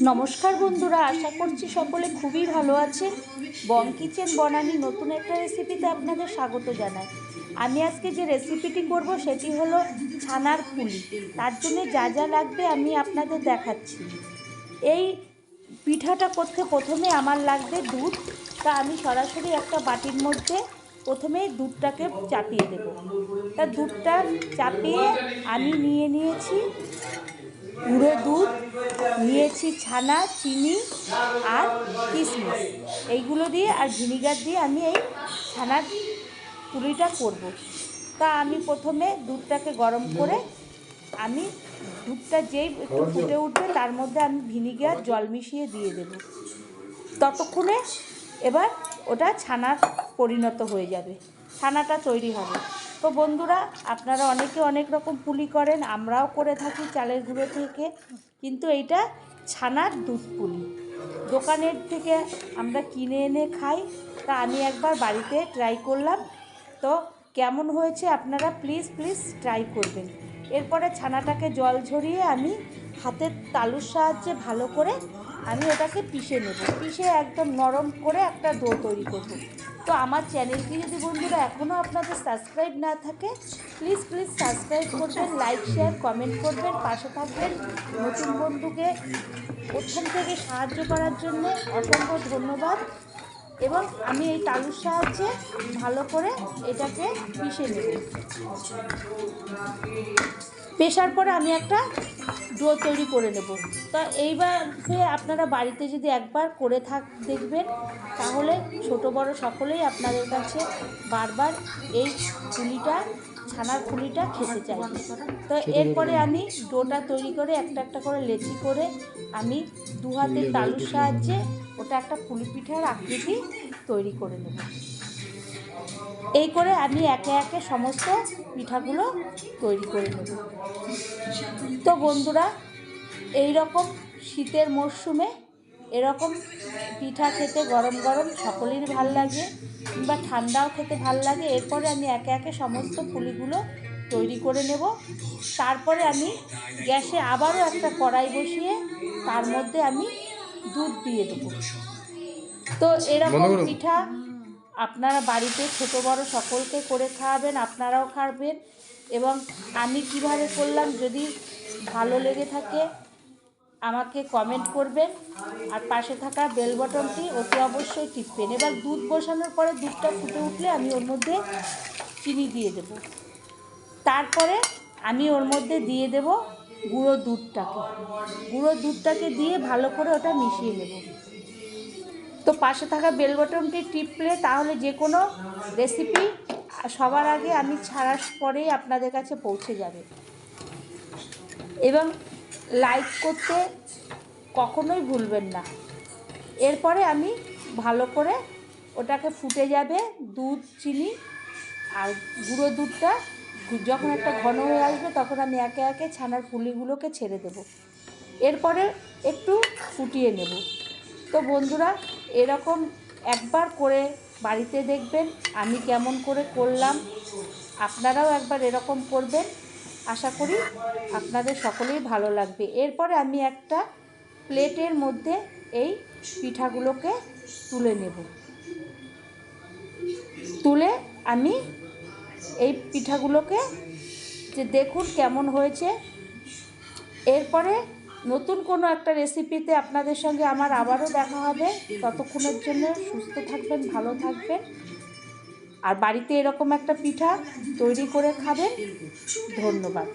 নমস্কার বন্ধুরা, আশা করছি সকলে খুবই ভালো আছেন। বং কিচেন বনানি নতুন একটা রেসিপিতে আপনাদের স্বাগত জানাই। আমি আজকে যে রেসিপিটি করব সেটি হলো ছানার পুলি। তার জন্য যা যা লাগবে আমি আপনাদের দেখাচ্ছি। এই পিঠাটা করতে প্রথমে আমার লাগবে দুধ। তা আমি সরাসরি একটা বাটির মধ্যে প্রথমে দুধটাকে চাপিয়ে দেব। তা দুধটা চাপিয়ে আমি নিয়ে নিয়েছি। গুঁড়ো দুধ, নিয়েছি ছানা, চিনি আর কিশমিশ এইগুলো দিয়ে আর ভিনিগার দিয়ে আমি এই ছানার পুরিটা করব। তা আমি প্রথমে দুধটাকে গরম করে আমি দুধটা যেই একটু ফুটে উঠবে তার মধ্যে আমি ভিনিগার, জল মিশিয়ে দিয়ে দেব। ততক্ষণে এবার ওটা ছানার পরিণত হয়ে যাবে। ছানাটা তৈরি হবে। তো বন্ধুরা, আপনারা অনেকে অনেক রকম পুলি করেন, আমরাও করে থাকি চালের গুঁড়ো থেকে। কিন্তু এইটা ছানার দুধ পুলি। দোকানের থেকে আমরা কিনে এনে খাই। তা আমি একবার বাড়িতে ট্রাই করলাম। তো কেমন হয়েছে আপনারা প্লিজ প্লিজ ট্রাই করবেন। এরপরে ছানাটাকে জল ঝরিয়ে আমি হাতের তালুর সাহায্যে ভালো করে আমি ওটাকে পিষে নেব। পিষে একদম নরম করে একটা ডো তৈরি করব। তো আমার চ্যানেলটি যদি বন্ধুরা এখনও আপনাদের সাবস্ক্রাইব না থাকে প্লিজ প্লিজ সাবস্ক্রাইব করবেন লাইক শেয়ার কমেন্ট করবেন, পাশে থাকবেন নতুন বন্ধুকে প্রথম থেকে সাহায্য করার জন্য অসংখ্য ধন্যবাদ। এবং আমি এই তালুর সাহায্যে ভালো করে এটাকে পিষে নেব। পেশার পরে আমি একটা ডো তৈরি করে নেব। তো এইভাবে আপনারা বাড়িতে যদি একবার করে থাক, দেখবেন, তাহলে ছোট বড় সকলেই আপনাদের কাছে বারবার এই পুলিটা ছানার পুলিটা খেতে চাইবে তো এরপরে আমি ডোটা তৈরি করে একটা একটা করে লেচি করে আমি দু হাতের তালুর সাহায্যে ওটা একটা পুলি পিঠার আকৃতি তৈরি করে নেব। এই করে আমি একে একে সমস্ত পিঠাগুলো তৈরি করে নেব। তো বন্ধুরা এই রকম শীতের মরশুমে এরকম পিঠা খেতে গরম গরম সকলেরই ভালো লাগে কিংবা ঠান্ডাও খেতে ভালো লাগে এরপরে আমি একে একে সমস্ত পুলিগুলো তৈরি করে নেব। তারপরে আমি গ্যাসে আবারও একটা কড়াই বসিয়ে তার মধ্যে আমি দুধ দিয়ে দেবো। তো এরকম পিঠা আপনারা বাড়িতে ছোট বড় সকলকে করে খাওয়াবেন আপনারাও খাবেন এবং আমি কীভাবে করলাম যদি ভালো লেগে থাকে আমাকে কমেন্ট করবেন। আর পাশে থাকা বেল বটনটি অতি অবশ্যই টিপবেন। এবার দুধ বসানোর পরে দুধটা ফুটে উঠলে আমি ওর মধ্যে চিনি দিয়ে দেব। তারপরে আমি ওর মধ্যে দিয়ে দেব গুঁড়ো দুধটাকে। গুঁড়ো দুধটাকে দিয়ে ভালো করে ওটা মিশিয়ে নেব। তো পাশে থাকা বেল বটনটি টিপলে তাহলে যে কোনো রেসিপি সবার আগে আমি ছাড়ার পরেই আপনাদের কাছে পৌঁছে যাবে। এবং লাইক করতে কখনোই ভুলবেন না। এরপরে আমি ভালো করে ওটাকে ফুটে যাবে দুধ, চিনি আর গুঁড়ো দুধটা। যখন একটা ঘন হয়ে আসবে তখন আমি একে একে ছানার পুলিগুলোকে ছেড়ে দেব। এরপরে একটু ফুটিয়ে নেব। তো বন্ধুরা, এরকম একবার করে বাড়িতে দেখবেন আমি কেমন করে করলাম। আপনারাও একবার এরকম করবেন। আশা করি আপনাদের সকলেই ভালো লাগবে। এরপরে আমি একটা প্লেটের মধ্যে এই পিঠাগুলোকে তুলে নেব। তুলে আমি এই পিঠাগুলোকে যে দেখুন কেমন হয়েছে। এরপরে নতুন কোনো একটা রেসিপিতে আপনাদের সঙ্গে আমার আবারও দেখা হবে। ততক্ষণের জন্য সুস্থ থাকবেন, ভালো থাকবেন। আর বাড়িতে এরকম একটা পিঠা তৈরি করে খাবেন ধন্যবাদ।